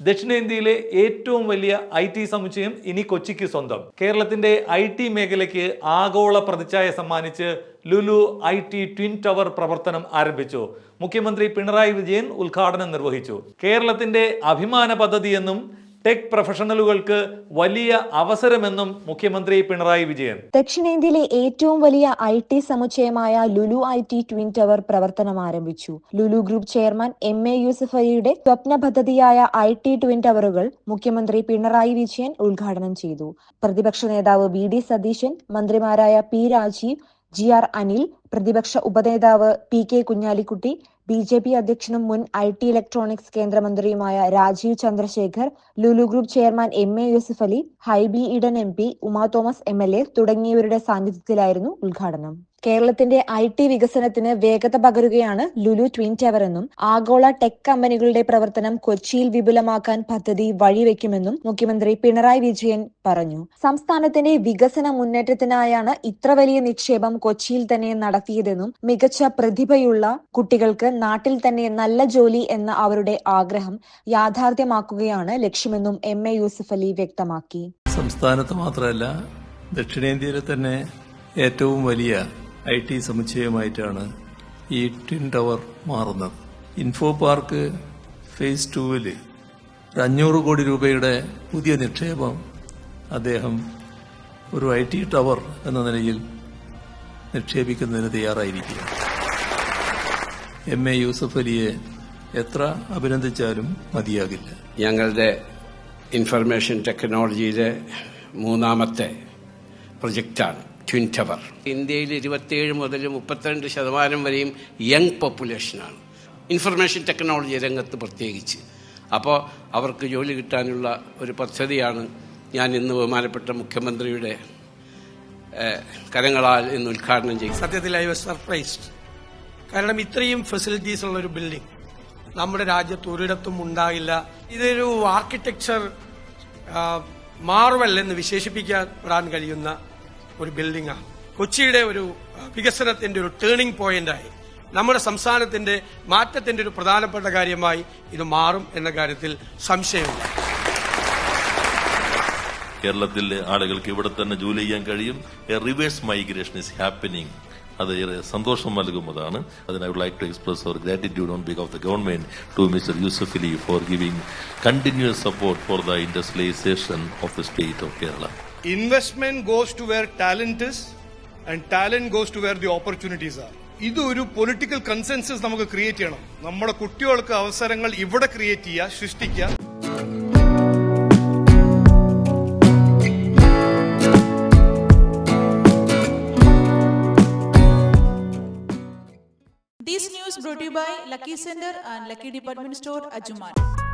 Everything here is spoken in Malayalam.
ദക്ഷിണേന്ത്യയിലെ ഏറ്റവും വലിയ ഐ ടി സമുച്ചയം ഇനി കൊച്ചിക്ക് സ്വന്തം. കേരളത്തിന്റെ ഐ ടി മേഖലയ്ക്ക് ആഗോള പ്രതിച്ഛായ സമ്മാനിച്ച് Lulu I T twin tower പ്രവർത്തനം ആരംഭിച്ചു. മുഖ്യമന്ത്രി പിണറായി വിജയൻ ഉദ്ഘാടനം നിർവഹിച്ചു. കേരളത്തിന്റെ അഭിമാന പദ്ധതിയെന്നും ടെക് പ്രൊഫഷണലുകൾക്ക് വലിയ അവസരമെന്നും മുഖ്യമന്ത്രി പിണറായി വിജയൻ. ദക്ഷിണേന്ത്യയിലെ ഏറ്റവും വലിയ I T സമുച്ചയമായ Lulu I T twin tower പ്രവർത്തനം ആരംഭിച്ചു. Lulu group chairman M A Yusuf സ്വപ്ന പദ്ധതിയായ ഐ ടി ട്വിൻ ടവറുകൾ മുഖ്യമന്ത്രി പിണറായി വിജയൻ ഉദ്ഘാടനം ചെയ്തു. പ്രതിപക്ഷ നേതാവ് വി ഡി സതീശൻ മന്ത്രിമാരായ P Rajeev G R Anil പ്രതിപക്ഷ ഉപനേതാവ് P K Kunhalikutty B J P അധ്യക്ഷനും മുൻ ഐ ടി ഇലക്ട്രോണിക്സ് കേന്ദ്രമന്ത്രിയുമായ Rajeev Chandrasekhar Lulu group chairman M A Yusuf Ali Hibi Eden M P Uma Thomas M L A തുടങ്ങിയവരുടെ സാന്നിധ്യത്തിലായിരുന്നു ഉദ്ഘാടനം. കേരളത്തിന്റെ ഐ ടി വികസനത്തിന് വേഗത പകരുകയാണ് ലുലു ട്വിൻ ടവർ എന്നും ആഗോള ടെക് കമ്പനികളുടെ പ്രവർത്തനം കൊച്ചിയിൽ വിപുലമാക്കാൻ പദ്ധതി വഴിവെക്കുമെന്നും മുഖ്യമന്ത്രി പിണറായി വിജയൻ പറഞ്ഞു. സംസ്ഥാനത്തിന്റെ വികസന മുന്നേറ്റത്തിനായാണ് ഇത്ര വലിയ നിക്ഷേപം കൊച്ചിയിൽ തന്നെ നടത്തിയതെന്നും മികച്ച പ്രതിഭയുള്ള കുട്ടികൾക്ക് നാട്ടിൽ തന്നെ നല്ല ജോലി എന്ന അവരുടെ ആഗ്രഹം യാഥാർത്ഥ്യമാക്കുകയാണ് ലക്ഷ്യമെന്നും എം എ യൂസഫ് അലി വ്യക്തമാക്കി. സംസ്ഥാനത്ത് മാത്രമല്ല ദക്ഷിണേന്ത്യയിലെ തന്നെ ഏറ്റവും വലിയ ഐ ടി സമുച്ചയമായിട്ടാണ് ഈ ട്വിൻ ടവർ മാറുന്നത്. ഇൻഫോ പാർക്ക് ഫേസ് ടൂവിൽ ഒരു അഞ്ഞൂറ് കോടി രൂപയുടെ പുതിയ നിക്ഷേപം അദ്ദേഹം ഒരു ഐ ടി ടവർ എന്ന നിലയിൽ നിക്ഷേപിക്കുന്നതിന് തയ്യാറായിരിക്കുകയാണ്. എം എ യൂസഫ് അലിയെ എത്ര അഭിനന്ദിച്ചാലും മതിയാകില്ല. ഞങ്ങളുടെ ഇൻഫർമേഷൻ ടെക്നോളജിയിലെ മൂന്നാമത്തെ പ്രൊജക്റ്റാണ് ട്വിൻ ടവർ ഇന്ത്യയിൽ ഇരുപത്തിയേഴ് മുതൽ മുപ്പത്തിരണ്ട് ശതമാനം വരെയും യങ് പോപ്പുലേഷനാണ് ഇൻഫർമേഷൻ ടെക്നോളജി രംഗത്ത് പ്രത്യേകിച്ച്. അപ്പോൾ അവർക്ക് ജോലി കിട്ടാനുള്ള ഒരു പദ്ധതിയാണ് ഞാൻ ഇന്ന് ബഹുമാനപ്പെട്ട മുഖ്യമന്ത്രിയുടെ കരങ്ങളാൽ ഇന്ന് ഉദ്ഘാടനം ചെയ്യും സത്യത്തിൽ ഐ വാസ് സർപ്രൈസ്ഡ് കാരണം ഇത്രയും ഫെസിലിറ്റീസ് ഉള്ള ഒരു ബിൽഡിംഗ് നമ്മുടെ രാജ്യത്ത് ഒരിടത്തും ഉണ്ടാകില്ല. ഇതൊരു ആർക്കിടെക്ചർ മാർവൽ എന്ന് വിശേഷിപ്പിക്കപ്പെടാൻ കഴിയുന്ന ഒരു ബിൽഡിംഗ് ആണ്. കൊച്ചിയുടെ ഒരു വികസനത്തിന്റെ ഒരു ടേണിംഗ് പോയിന്റായി നമ്മുടെ സംസ്ഥാനത്തിന്റെ മാറ്റത്തിന്റെ ഒരു പ്രധാനപ്പെട്ട കാര്യമായി ഇത് മാറും എന്ന കാര്യത്തിൽ സംശയമില്ല. കേരളത്തിലെ ആളുകൾക്ക് ഇവിടെ തന്നെ ജോലി ചെയ്യാൻ കഴിയും. റിവേഴ്സ് മൈഗ്രേഷൻ ഇസ് ഹാപ്പനിങ് അത് ഏറെ സന്തോഷം നൽകുന്നതാണ്. അതിന് I would like to express our gratitude on big of the government to mister Yusuf Ali for giving continuous support for the industrialisation of the state of Kerala investment goes to where talent and talent goes to where the opportunities are ഇത് ഒരു പൊളിറ്റിക്കൽ കൺസെൻസസ് നമുക്ക് ക്രിയേറ്റ് ചെയ്യണം. നമ്മുടെ കുട്ടികൾക്ക് അവസരങ്ങൾ ഇവിടെ ക്രിയേറ്റ് ചെയ്യുക സൃഷ്ടിക്കുക. This news brought to you by Lucky Center and Lucky Department Store, Ajuman.